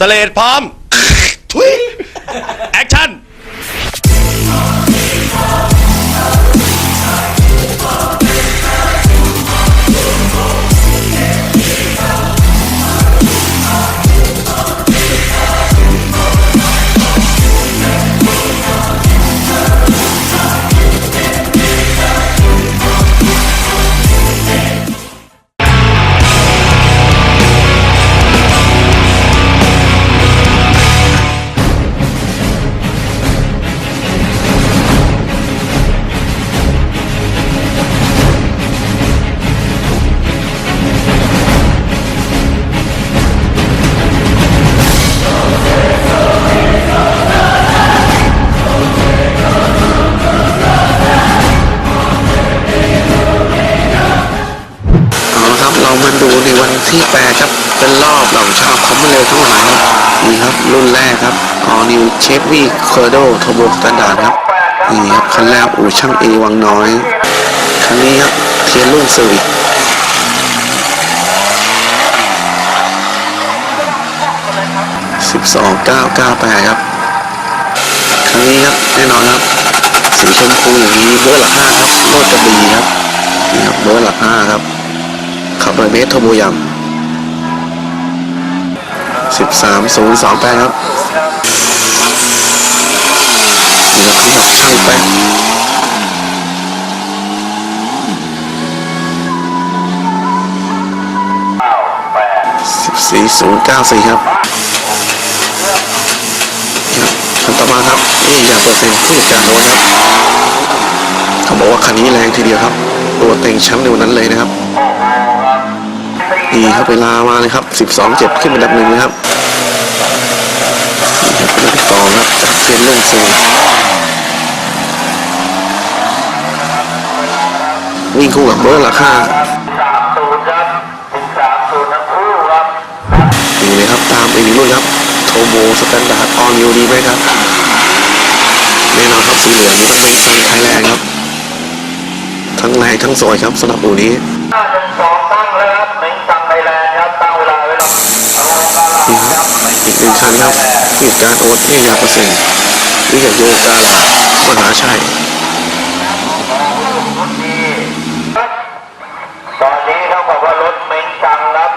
ร้อมสเลดพร้อม ทุยแอคชั่น ช่องหลังนี่ครับรุ่นแรกครับออนิวเชฟวี่เคอร์โดทบกตันดานครับนี่ครับคันแรกอู่ช่างเอวังน้อยคันนี้ครับเทียนรุ่นสวิตสิบสองเก้าเก้าแปดครับคันนี้ครับแน่นอนครับสีชมพูอย่างนี้เบอร์หลักห้าครับโลดกระบี่ครับนี่ครับเบอร์หลักห้าครับขับรถเมสทบยำ 13 0 2 8ครับนี่ครับขยับช่างแป๊บสี่ศูนย์เก้าสี่ครับคันต่อมาครับนี่อย่าเปอร์เซ็นผู้จัดการโดนครับเขาบอกว่าคันนี้แรงทีเดียวครับ ตัวเต็งแชมป์ในวันนั้นเลยนะครับนี่ครับเวลามาเลยครับสิบสองเจ็ดขึ้นเป็นดับหนึ่งนะครับ ลุ่งซูวิ่งคู่กับเบอร์ราคาสามศูนย์ครับถึงสามศูนย์ทั้งคู่ครับนี่เลยครับตามอีกหนึ่งรุ่นครับโทโบสแตนดาร์ดออนิวดีไหมครับแน่นอนครับสีเหลืองนี่ต้องเป็นซันไทยแลนด์ครับ ทั้งแรงทั้งสวยครับสำหรับอูนี้ห้าหนึ่งสองตั้งแล้วครับหนึ่งสั่งไทยแลนด์ครับตั้งเวลาไว้แล้วเอาเวลานี่ครับอีกหนึ่งคันครับเหตุการณ์โอ๊ตเอยาเปอร์เซ็นต์ วิทยาโยกาลามหาชัยรถดีครับตอนนี้เขาบอกว่ารถเม้งจังครับ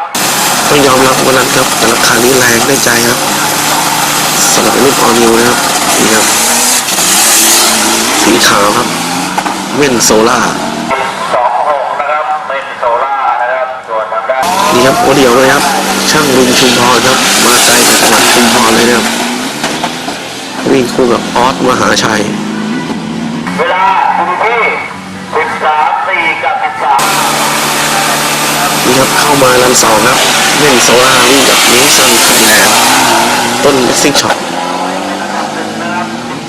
ต้องยอมรับวันนั้นครับ แต่ราคานี้แรงได้ใจครับสำหรับรุ่นออนิวนะครับนี่ครับ สีขาวครับเว่นโซล่าสองหกนะครับเป็นโซล่านะครับส่วนทางด้านนี่ครับโอเดียวเลยครับ ช่างลุงชุมพรครับ มาไกลจากจังหวัดชุมพรเลยนะครับ วิ่งคู่กับออสมหาชัย เวลาอยู่ที่สิบสามสี่กับสิบสามนี่ครับเข้ามาลันสองครับเว่นโซล่าวิ่งกับนิสสันไทยแลนด์ต้นซิกช็อตนะครับ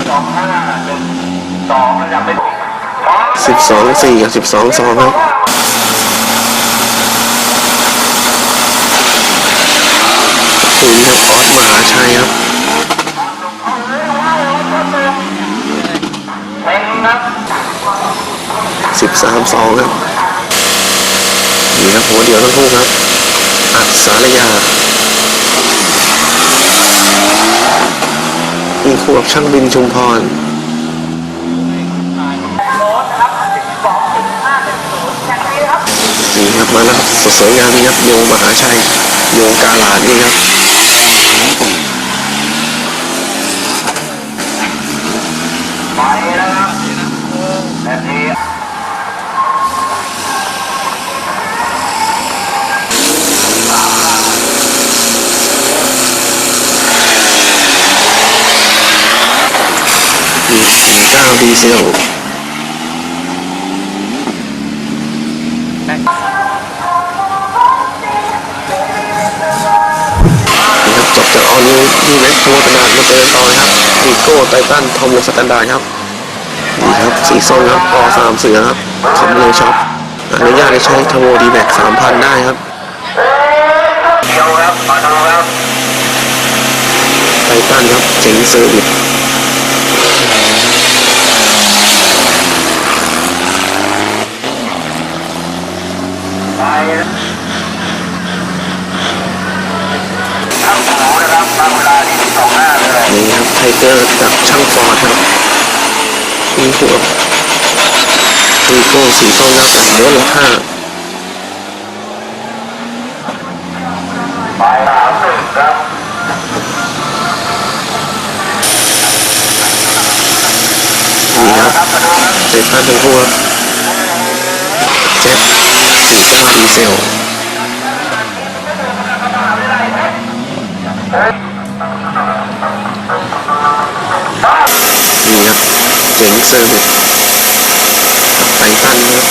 สองห้าหนึ่งสองนะครับไม่ถึงสิบสองสี่กับสิบสองสองครับคุยครับออสมหาชัยครับ เม้งครับ สิบสามสองครับนี่ครับหัวเดียวทั้งคู่ครับ อัดสารยามีคู่กับช่างบินชุมพรนี่ครับมาแล้วครับสดสวยงามนี่ครับโยมหาชัยโยกาลาดนี่ครับ ไปแล้วครับแบบนี้ นี่เก้า ดีเซลนี่ครับจบจากออนิวดีเวสทัวร์ตนาดมาเจอต่อนะครับวีโก้ไททันทอมโบสแตนดาร์ดครับนี่ครับสีส้มครับอสามเสือครับคอมเลยช็อปอนุญาตให้ใช้ทโวดีแม็กสามพันได้ครับเดียวครับมาดูครั บไททันครับเจ๋งเซอร์วิสไปแล้วข้างขวาเกอร์กับช่างฟอร์ดครับมีหัววีโก้สีส้มครับกับม้วนละห้าหมายสามหนึ่งครับนี่ครับครับมาดูครับเจ็ดพันถึงคู่ครับเจ็ด สี่เก้าดีเซลนี่ครับเจ๋งเซอร์วิสกับไททันนะครับ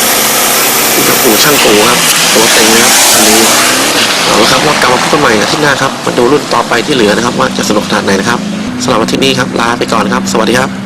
กับอู่ช่างกูครับ ตัวเต็งนะครับอันนี้เอาละครับว่ากลับมาพบกันใหม่อาทิตย์หน้าครับ มาดูรุ่นต่อไปที่เหลือนะครับ ว่าจะสนุกขนาดไหนนะครับสำหรับวันที่นี้ครับ ลาไปก่อนครับ สวัสดีครับ